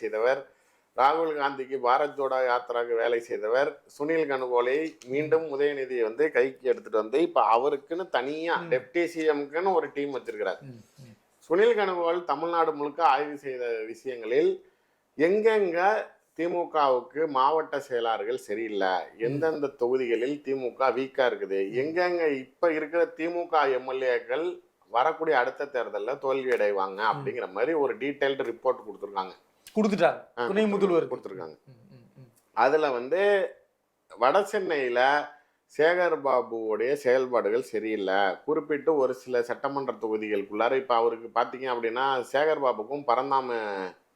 செய்தவர். ராகுல் காந்திக்கு பாரத் ஜோடோ யாத்திராக்கு வேலை செய்தவர். சுனில் கனுகோலை மீண்டும் உதயநிதியை வந்து கைக்கு எடுத்துட்டு வந்து இப்ப அவருக்குன்னு தனியா டெப்டி சிஎம்க்குன்னு ஒரு டீம் வச்சிருக்கிறார். சுனில் கனுகோல் தமிழ்நாடு முழுக்க ஆய்வு செய்த விஷயங்களில் எங்கெங்க திமுகவுக்கு மாவட்ட செயலாளர்கள் சரியில்லை எந்தெந்த தொகுதிகளில் திமுக வீக்கா இருக்குது எங்கெங்க இப்ப இருக்கிற திமுக எம்எல்ஏக்கள் வரக்கூடிய அடுத்த தேர்தலில் தோல்வி அடைவாங்க அப்படிங்கிற மாதிரி ஒரு டீடைல்டு ரிப்போர்ட் கொடுத்துருக்காங்க. கொடுத்துட்டாங்க. துணை முதல்வர். கொடுத்துருக்காங்க. அதுல வந்து வட சென்னையில சேகர் பாபுவோடைய செயல்பாடுகள் சரியில்லை. குறிப்பிட்டு ஒரு சில சட்டமன்ற தொகுதிகளுக்குள்ளார இப்ப அவருக்கு பாத்தீங்க அப்படின்னா சேகர் பாபுக்கும் பரந்தாம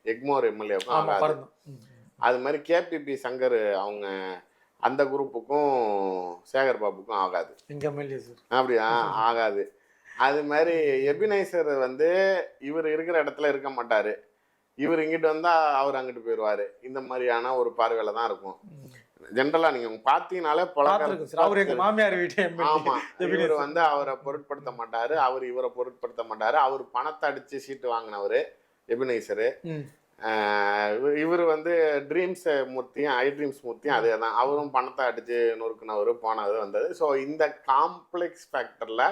எக்மோர் எம்எல்ஏவுக்கும் ஆமா ஆகாது. பறந்தோம் ம், ம். அது மாதிரி கேபிபி சங்கர் அவங்க அந்த குரூப்புக்கும் சேகர் பாபுக்கும் ஆகாது. அப்படியா? ஆகாது. அது மாதிரி எபினைசர் வந்து இவர் இருக்கிற இடத்துல இருக்க மாட்டாரு. இவர் இங்கிட்டு வந்தா அவர் அங்கிட்டு போயிடுவாரு இந்த மாதிரியான ஒரு பார்வையில தான் இருக்கும். ஜென்ரலா நீங்க பாத்தீங்கனாலே பார்த்துருக்கோம் சார். அவர் எங்க பழக்க மாமியார் வீட்டு ஆமா. எம்எல்ஏ இவர் வந்து அவரை பொருட்படுத்த மாட்டாரு. அவர் இவரை பொருட்படுத்த மாட்டாரு. அவர் பணத்தை அடிச்சு சீட்டு வாங்கினவரு எபினைசரு இவர் வந்து ட்ரீம்ஸ் மூர்த்தியும் ஐ ட்ரீம்ஸ் மூர்த்தியும் அதே தான் அவரும் பணத்தை அடிச்சு நொறுக்குனவர் போனது வந்தது. ஸோ இந்த காம்ப்ளெக்ஸ் ஃபேக்டர்ல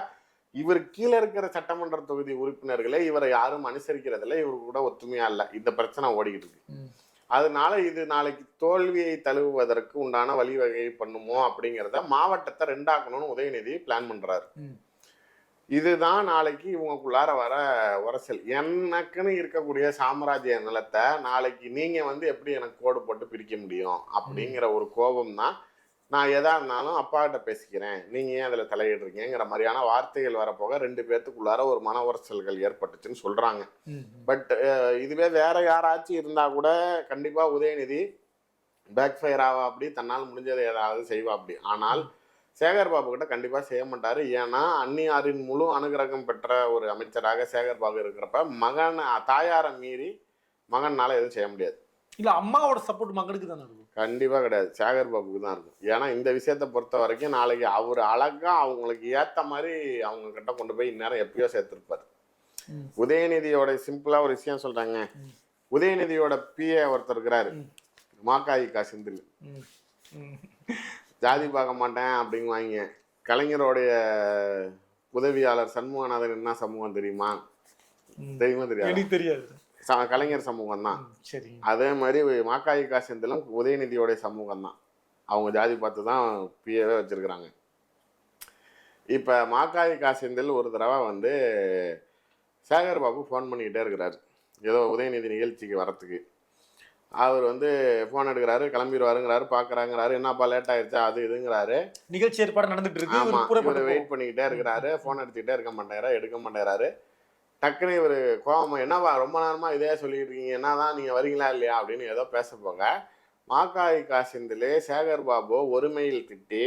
இவர் கீழே இருக்கிற சட்டமன்ற தொகுதி உறுப்பினர்களே இவரை யாரும் அனுசரிக்கிறதில்ல இவரு கூட ஒத்துமையா இல்லை. இந்த பிரச்சனை ஓடிக்கிட்டு இருக்கு. அதனால இது நாளைக்கு தோல்வியை தழுவுவதற்கு உண்டான வழிவகை பண்ணுமோ அப்படிங்கிறத மாவட்டத்தை ரெண்டாக்கணும்னு உதயநிதி பிளான் பண்றாரு. இதுதான் நாளைக்கு இவங்களுக்குள்ளார வர உரசல். எனக்குன்னு இருக்கக்கூடிய சாம்ராஜ்ய நிலத்தை நாளைக்கு நீங்க வந்து எப்படி எனக்கு கோடு போட்டு பிரிக்க முடியும் அப்படிங்கிற ஒரு கோபம் தான் நான் எதா இருந்தாலும் அப்பா கிட்ட பேசிக்கிறேன். நீங்க ஏன் அதுல தலையிடுறீங்கிற மாதிரியான வார்த்தைகள் வரப்போக ரெண்டு பேர்த்துக்குள்ளார ஒரு மன உரசல்கள் ஏற்பட்டுச்சுன்னு ம். பட் இதுவே வேற யாராச்சும் இருந்தா கூட கண்டிப்பா உதயநிதி பேக் ஃபயர் ஆவா அப்படி தன்னால் முடிஞ்சதை ஏதாவது செய்வா அப்படி. ஆனால் சேகர் பாபு கிட்ட கண்டிப்பா செய்ய மாட்டாரு. ஏன்னா அந்நியாரின் முழு அனுகிரகம் பெற்ற ஒரு அமைச்சராக சேகர் பாபு இருக்கிறப்ப மகன் தாயாரை மீறி மகனால எதுவும் செய்ய முடியாது. இல்ல அம்மாவோட சப்போர்ட் மகனுக்கு தானே இருக்கும் கண்டிப்பா கிடையாது சேகர் பாபுக்கு தான் இருக்கும் ஏன்னா இந்த விஷயத்தை பொறுத்த வரைக்கும் நாளைக்கு அவர் அழகா அவங்களுக்கு ஏத்த மாதிரி அவங்க கிட்ட கொண்டு போய் இந்நேரம் எப்பயோ சேர்த்திருப்பாரு. உதயநிதியோட சிம்பிளா ஒரு விஷயம் சொல்றாங்க. உதயநிதியோட பிஏ ஒருத்தர் இருக்கிறாரு ம். மாக்காயிக்கா செந்தில் ம். ம். ஜாதி பார்க்க மாட்டேன் அப்படிங்குவாங்க கலைஞருடைய உதவியாளர் சண்முகநாதன் என்ன சமூகம் தெரியுமா. தெரியுமா தெரியாது தெரியாது கலைஞர் சமூகம் தான் சரி. அதே மாதிரி மாக்காயிக்கா செந்திலும் உதயநிதியோடைய சமூகம் தான் அவங்க ஜாதி பார்த்து தான் பிஏவே வச்சிருக்கிறாங்க. இப்போ மாக்காயிக்கா செந்தில் ஒரு தடவை வந்து சேகர் பாபு ஃபோன் பண்ணிக்கிட்டே இருக்கிறாரு. ஏதோ உதயநிதி நிகழ்ச்சிக்கு வரத்துக்கு அவர் வந்து ஃபோன் எடுக்கிறாரு கிளம்பிடுவாருங்கிறாரு பார்க்குறாங்கிறாரு என்னப்பா லேட் ஆயிடுச்சா அது இதுங்கிறாரு. நிகழ்ச்சி ஏற்பாடு நடந்துட்டு இருக்கு ஆமா இவர் பூரா இவர் போட்டு வெயிட் பண்ணிக்கிட்டே இருக்கிறாரு ஃபோன் எடுத்துக்கிட்டே இருக்க மாட்டேங்கிறாரு எடுக்க மாட்டேங்கிறாரு. டக்குன்னு இவர் கோவம் என்னவா ரொம்ப நேரமா இதே சொல்லிட்டு இருக்கீங்க என்னதான் நீங்க வரீங்களா இல்லையா? அப்படின்னு ஏதோ பேச போக மாக்காய் காசிந்திலே சேகர் பாபு ஒருமையில் திட்டி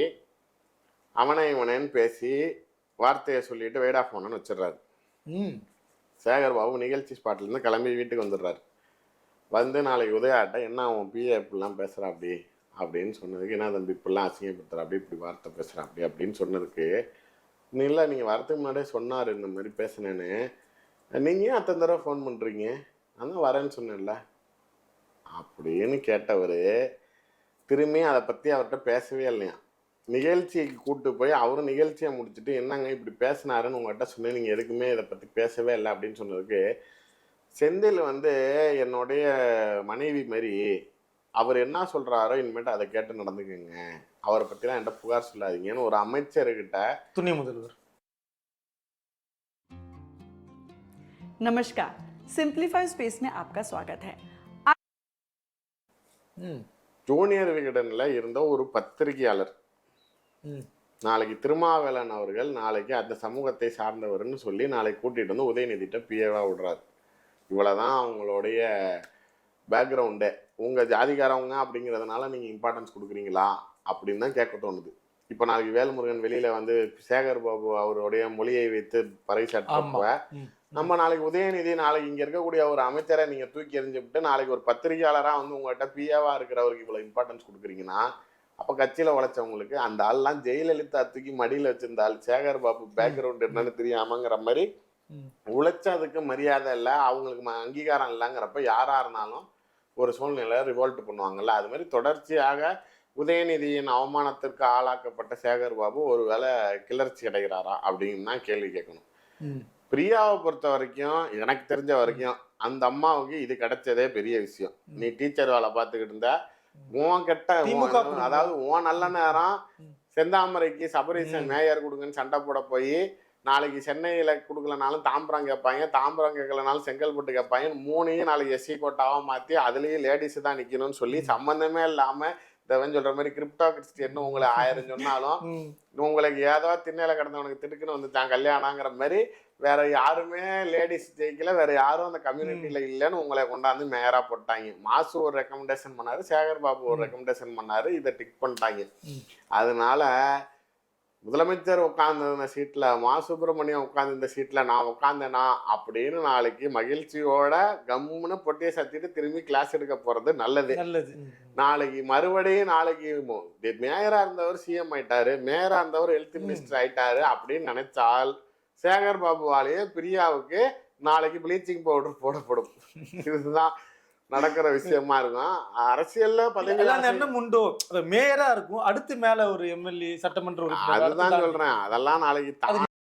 அவனை இவனேன்னு பேசி வார்த்தையை சொல்லிட்டு வெயிட் ஆஃப் பண்ணனு வச்சிடுறாரு. ம். சேகர் பாபு நிகழ்ச்சி ஸ்பாட்ல இருந்து கிளம்பி வீட்டுக்கு வந்துடுறாரு. வந்து நாளைக்கு உதயாட்ட என்ன அவன் பிஏ இப்படிலாம் பேசுறா அப்படி அப்படின்னு சொன்னதுக்கு என்ன தம்பி இப்படிலாம் அசிங்கப்படுத்துற அப்படி இப்படி வார்த்தை பேசுறா அப்படி அப்படின்னு சொன்னதுக்கு இல்லை நீங்கள் வரதுக்கு முன்னாடியே சொன்னார் இந்த மாதிரி பேசுனேன்னு. நீங்கள் ஏன் அத்தனை தடவை ஃபோன் பண்ணுறீங்க நான் வரேன்னு சொன்னேன்ல. அப்படின்னு கேட்டவர் திரும்பி அதை பற்றி அவர்கிட்ட பேசவே இல்லையா நிகழ்ச்சிக்கு கூப்பிட்டு போய் அவரும் நிகழ்ச்சியை முடிச்சுட்டு என்னங்க இப்படி பேசினாருன்னு உங்கள்கிட்ட சொன்னேன். நீங்கள் எதுக்குமே இதை பற்றி பேசவே இல்லை அப்படின்னு சொன்னதுக்கு செந்தில் வந்து என்னுடைய மனைவி மாதிரி அவர் என்ன சொல்கிறாரோ இனிமேட்டு அதை கேட்டு நடந்துக்குங்க. அவரை பற்றிலாம் என்கிட்ட புகார் சொல்லாதீங்கன்னு ஒரு அமைச்சர்கிட்ட துணை முதல்வர். नमस्कार सिंप्लीफाई स्पेस में आपका स्वागत है ம் ஜூனியர் விகடனில் இருந்த ஒரு பத்திரிகையாளர் ம் நாளைக்கு திருமாவேலன் அவர்கள் நாளைக்கு அந்த சமூகத்தை சார்ந்தவர்னு சொல்லி நாளைக்கு கூட்டிகிட்டு வந்து உதயநிதிட்ட பிஏவா விடுறாரு இவ்வளோதான் அவங்களுடைய பேக்ரவுண்டு உங்கள் ஜாதிகாரவங்க அப்படிங்கிறதுனால நீங்கள் இம்பார்ட்டன்ஸ் கொடுக்குறீங்களா அப்படின்னு தான் கேட்க தோணுது இப்போ நாளைக்கு வேல்முருகன் வெளியில் வந்து சேகர் பாபு அவருடைய மொழியை வைத்து ஆமா பறைசாற்றப்ப ம் நம்ம நாளைக்கு உதயநிதி நாளைக்கு இங்க இருக்கக்கூடிய ஒரு அமைச்சரை நீங்க தூக்கி எறிஞ்சுவிட்டு நாளைக்கு ஒரு பத்திரிகையாளரா வந்து உங்கள்கிட்ட பிஏவா இருக்கிறவருக்கு இவ்வளவு இம்பார்ட்டன்ஸ் கொடுக்குறீங்கன்னா அப்ப கட்சியில உழைச்சவங்களுக்கு அந்த ஆள்லாம் ஜெயலலிதா தூக்கி மடியில வச்சிருந்த ஆள் சேகர் பாபு பேக்ரவுண்ட் என்னன்னு தெரியாமங்கிற மாதிரி உழைச்சதுக்கு மரியாதை இல்லை அவங்களுக்கு அங்கீகாரம் இல்லைங்கிறப்ப யாரா இருந்தாலும் ஒரு சூழ்நிலை ரிவோல்ட் பண்ணுவாங்கல்ல. அது மாதிரி தொடர்ச்சியாக உதயநிதியின் அவமானத்திற்கு ஆளாக்கப்பட்ட சேகர் பாபு ஒருவேளை கிளர்ச்சி அடைகிறாரா அப்படின்னு தான் கேள்வி கேட்கணும். பிரியாவை பொறுத்த வரைக்கும் எனக்கு தெரிஞ்ச வரைக்கும் அந்த அம்மாவுக்கு இது கிடைச்சதே பெரிய விஷயம். நீ டீச்சர் வேலை பார்த்துக்கிட்டு இருந்த உன் கெட்ட உன் திமுக குடும்பம். அதாவது உன் நல்ல நேரம். செந்தாமரைக்கு சபரீசன் மேயர் கொடுங்கன்னு சண்டை போட போய் நாளைக்கு சென்னையில கொடுக்கலனாலும் தாம்பரம் கேட்பாங்க தாம்பரம் கேட்கலனாலும் செங்கல்பட்டு கேட்பாங்க மூணையும் நாளைக்கு எஸ்சி கோட்டாவா மாத்தி அதுலயும் லேடிஸ் தான் நிக்கணும்னு சொல்லி சம்பந்தமே இல்லாம இதவன் சொல்ற மாதிரி கிரிப்டோ கிறிஸ்டியன் உங்களை ஆயிரம் சொன்னாலும். உங்களுக்கு ஏதோ திண்ணையில கிடந்தவனுக்கு திடுக்குன்னு வந்துட்டான் கல்யாணங்கிற மாதிரி வேற யாருமே லேடிஸ் ஜெயிக்கல வேற யாரும் அந்த கம்யூனிட்டியில இல்லைன்னு உங்களை கொண்டாந்து மேயரா போட்டாங்க மாசு ஒரு ரெக்கமெண்டேஷன் பண்ணாரு சேகர் பாபு ஒரு ரெக்கமெண்டேஷன் பண்ணாரு இதை டிக் பண்ணிட்டாங்க. அதனால முதலமைச்சர் உட்கார்ந்த சீட்ல மா சுப்பிரமணியம் உட்கார்ந்து இந்த சீட்ல நான் உட்கார்ந்தேனா அப்படின்னு நாளைக்கு மகிழ்ச்சியோட கம்முன்னு பொட்டியை சத்திட்டு திரும்பி கிளாஸ் எடுக்க போறது நல்லது. நல்லது. நாளைக்கு மறுபடியும் நாளைக்கு மு- தி- மேயரா இருந்தவர் சிஎம் ஆயிட்டாரு மேயரா இருந்தவர் ஹெல்த் மினிஸ்டர் ஆயிட்டாரு அப்படின்னு நினைச்சால் சேகர் பாபுவாலேயே பிரியாவுக்கு நாளைக்கு ப்ளீச்சிங் பவுடர் போடப்படும். இதுதான் நடக்கிற விஷயமா இருக்கும் அரசியல்ல பதவி உண்டோ மேயரா இருக்கும் அடுத்து மேல ஒரு எம்எல்ஏ சட்டமன்ற அதுதான் சொல்றேன். அதெல்லாம் நாளைக்கு